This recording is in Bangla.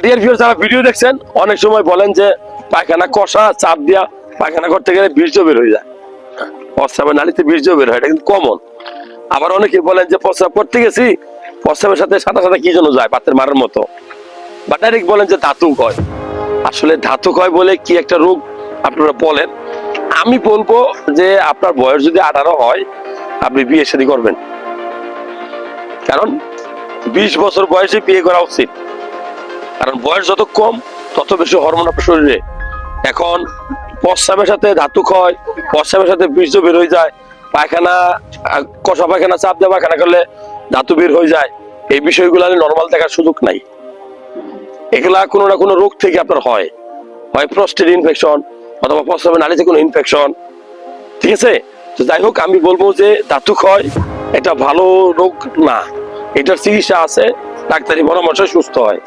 মাটিয়ার ভিউর যারা ভিডিও দেখছেন, অনেক সময় বলেন যে পায়খানা কষা, চাপ দিয়া, পায়খানা করতে গেলে বীর্য বের হয়ে যায়। প্রস্রাবের নালীতে বীর্য বের হয় এটা কিন্তু কমন আবার অনেকে বলেন যে প্রস্রাব করতে গেছি, প্রস্রাবের সাথে সাথে সাথে কি যেন যায় পাতের মারার মতো। বা ডাইরেক্ট বলেন যে ধাতু হয় আসলে ধাতু হয় বলে কি একটা রোগ আপনারা বলেন? আমি বলব যে আপনার বয়স যদি আঠারো হয়, আপনি বিয়ে শাদী করবেন। কারণ বিশ বছর বয়সে বিয়ে করা উচিত। কারণ বয়স যত কম, তত বেশি হরমোন আপনার শরীরে। এখন প্রস্রাবের সাথে ধাতু ক্ষয় প্রস্রাবের সাথে বীর্য বের হয়ে যায়, পায়খানা কষা পায়খানা চাপ দিয়ে পায়খানা করলে ধাতু বের হয়ে যায়। এই বিষয়গুলো নর্মাল দেখার সুযোগ নাই। এগুলা কোনো না কোনো রোগ থেকে আপনার হয়। হয় প্রস্টেট ইনফেকশন অথবা প্রস্রাবের নালীতে কোনো ইনফেকশন ঠিক আছে? তো যাই হোক, আমি বলব যে ধাতু ক্ষয় এটা ভালো রোগ না। এটার চিকিৎসা আছে, ডাক্তারি পরামর্শে সুস্থ হয়।